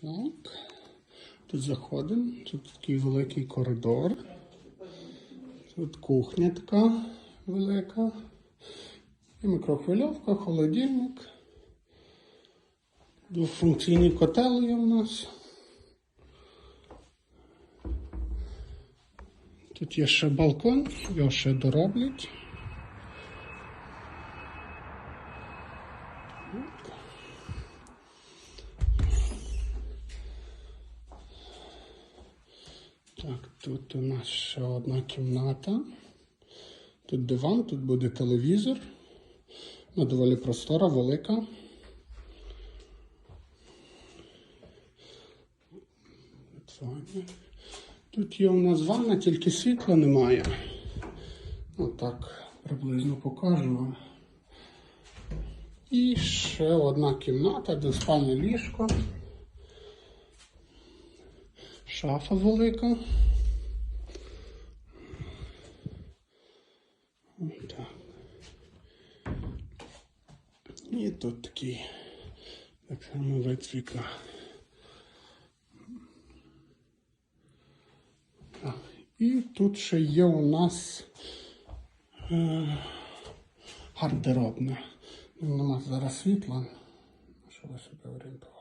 Так. Тут заходимо. Тут такий великий коридор. Тут кухня така велика. І мікрохвильовка, холодильник. Двохфункційний котел є у нас. Тут є ще балкон, його ще дороблять. Тут у нас ще одна кімната. Тут диван, тут буде телевізор. Ну, доволі простора, велика. Тут є у нас ванна, тільки світла немає. Отак приблизно покажу вам. І ще одна кімната, де спальне ліжко. Шафа велика. Так. І тут такий так само вид вікна. І тут ще є у нас е, гардеробна. Нема зараз світла, щоб ви себе орієнтували.